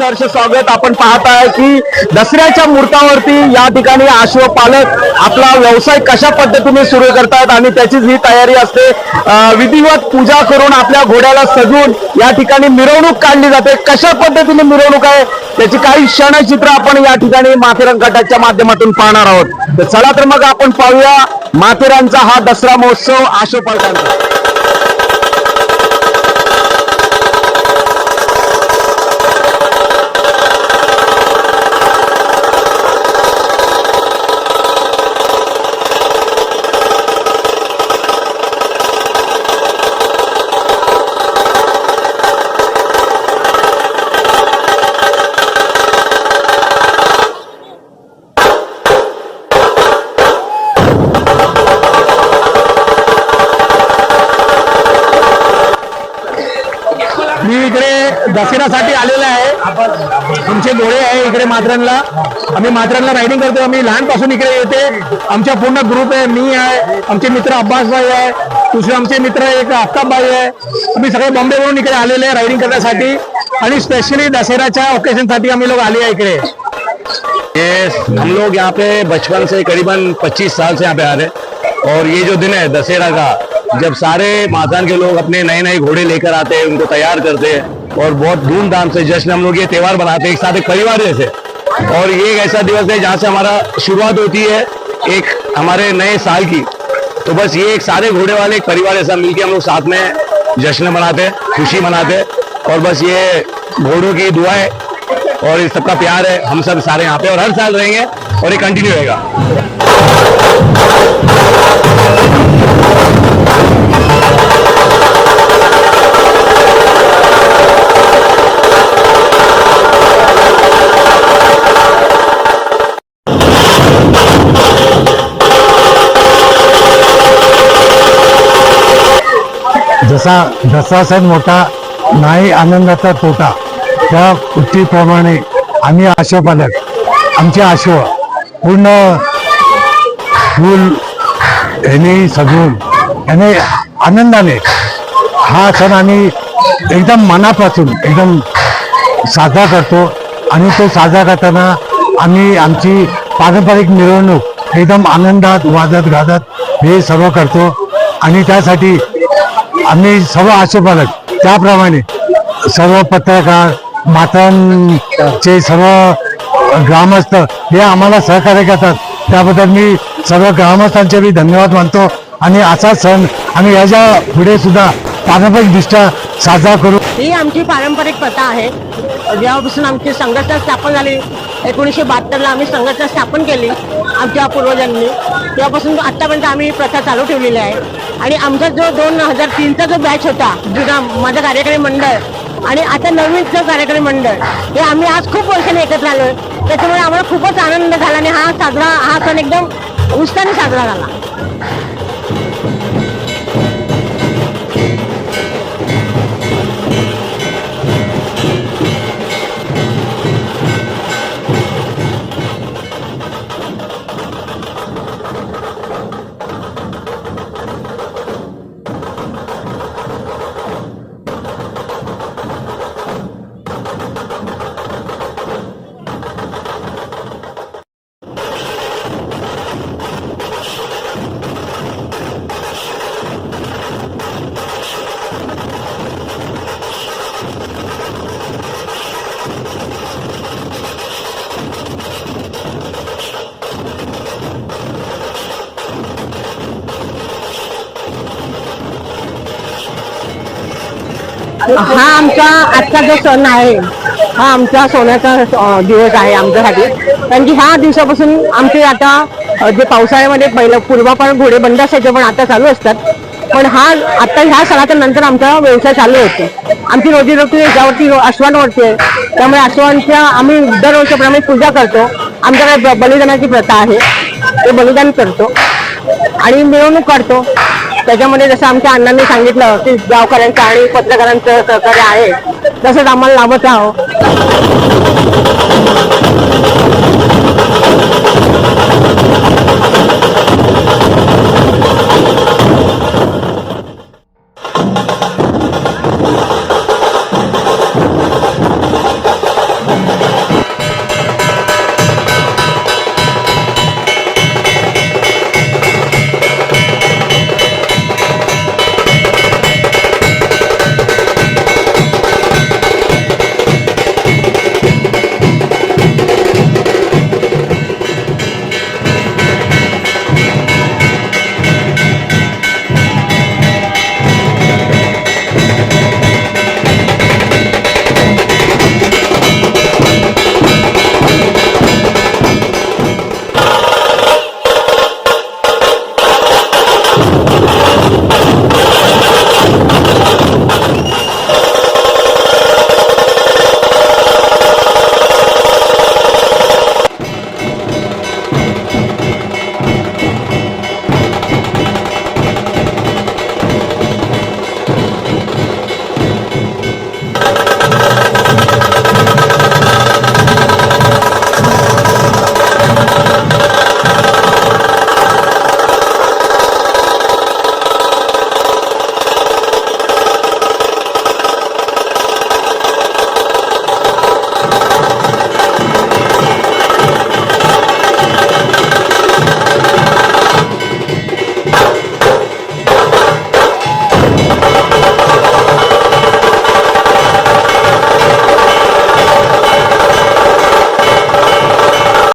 सहर्ष स्वागत. आपण पाहत आहे की दसऱ्याच्या मुहूर्तावरती या ठिकाणी अश्वपालक आपला व्यवसाय कशा पद्धतीने सुरू करतात आणि त्याचीच ही तयारी असते. विधिवत पूजा करून आपल्या घोड्याला सजवून या ठिकाणी मिरवणूक काढली जाते. कशा पद्धतीने मिरवणूक आहे? त्याची काही क्षणचित्र आपण या ठिकाणी माथेरान गटाच्या माध्यमातून पाहणार आहोत. तर चला तर मग आपण पाहूया माथेरानचा हा दसरा महोत्सव अश्वपालकांचा पालकांचा. दसऱ्यासाठी आलेलं आहे. आमचे गोळे आहे इकडे माथेरानला. आम्ही माथेरानला रायडिंग करतो आम्ही लहानपासून इकडे येते. आमचा पूर्ण ग्रुप आहे. मी आहे. आमचे मित्र अब्बास भाई आहे. दुसरे आमचे मित्र एक आफ्ताब आहे. आम्ही सगळे बॉम्बेवरून इकडे आलेले आहे रायडिंग करण्यासाठी. आणि स्पेशली दसऱ्याच्या ओकेशनसाठी आम्ही लोक आले आहे इकडे. हम लोग यहाँ पे बचपन से करीबन 25 साल से यहाँ पे आ रहे हैं। और ये जो दिन है दशहरा का जब सारे माथान के लोग अपने नए नए घोड़े लेकर आते हैं उनको तैयार करते हैं। और बहुत धूमधाम से जश्न हम लोग ये त्यौहार बनाते हैं, एक साथ एक परिवार जैसे। और ये एक ऐसा दिवस है जहाँ से हमारा शुरुआत होती है एक हमारे नए साल की। तो बस ये एक सारे घोड़े वाले, एक परिवार ऐसा मिलके हम लोग साथ में जश्न मनाते हैं, खुशी मनाते हैं। और बस ये घोड़ों की दुआएँ और इस सबका प्यार है। हम सब सारे यहाँ पे और हर साल रहेंगे और ये कंटिन्यू रहेगा। जसा जसा सण मोठा नाही आनंदाचा तोटा त्या उक्तीप्रमाणे आम्ही आशोपालक आमचे आशो पूर्ण फूल याने सजून याने आनंदाने हा सण आम्ही एकदम मनापासून एकदम साजरा करतो आणि तो साजरा करताना आम्ही आमची पारंपरिक मिरवणूक एकदम आनंदात वाजत गाजत हे सर्व करतो. आणि त्यासाठी आम्ही सर्व आशोपालक. त्याप्रमाणे सर्व पत्रकार मातांचे सर्व ग्रामस्थ हे आम्हाला सहकार्य करतात. त्याबद्दल मी सर्व ग्रामस्थांचे मी धन्यवाद मानतो आणि असा सण आम्ही याच्यापुढे सुद्धा पारंपरिकदृष्ट्या साजरा करू. ही आमची पारंपरिक प्रथा आहे. जेव्हापासून आमची संघटना स्थापन झाली एकोणीसशे बहात्तरला आम्ही संघटना स्थापन केली आमच्या पूर्वजांनी. तेव्हापासून आत्तापर्यंत आम्ही प्रथा चालू ठेवलेली आहे. आणि आमचा जो दोन हजार तीनचा जो बॅच होता जुना माझा कार्यकारी मंडळ आणि आता नवीन जो कार्यकारी मंडळ हे आम्ही आज खूप वर्षांनी एकत्र आलोय. त्याच्यामुळे आम्हाला खूपच आनंद झाला आणि हा साजरा हा सण एकदम उत्साहाने साजरा झाला. हा आमचा आजचा जो सण आहे हा आमचा सोन्याचा दिवस आहे आमच्यासाठी. कारण की ह्या दिवसापासून आमचे आता जे पावसाळ्यामध्ये पहिलं पूर्वापार घोडे बंद असायचे पण आता चालू असतात. पण हा आता ह्या सणाच्या नंतर आमचा व्यवसाय चालू होतो. आमची रोजीरोटी याच्यावरती अश्वांवरती आहे त्यामुळे अश्वांच्या आम्ही दरवर्षीप्रमाणे पूजा करतो. आमच्याकडे बलिदानाची प्रथा आहे. ते बलिदान करतो. आणि मिरवणूक काढतो. त्याच्यामध्ये जसं आमच्या अण्णांनी सांगितलं की गावकऱ्यांचं आणि पत्रकारांचं सहकार्य आहे तसंच आम्हाला लाभत राहो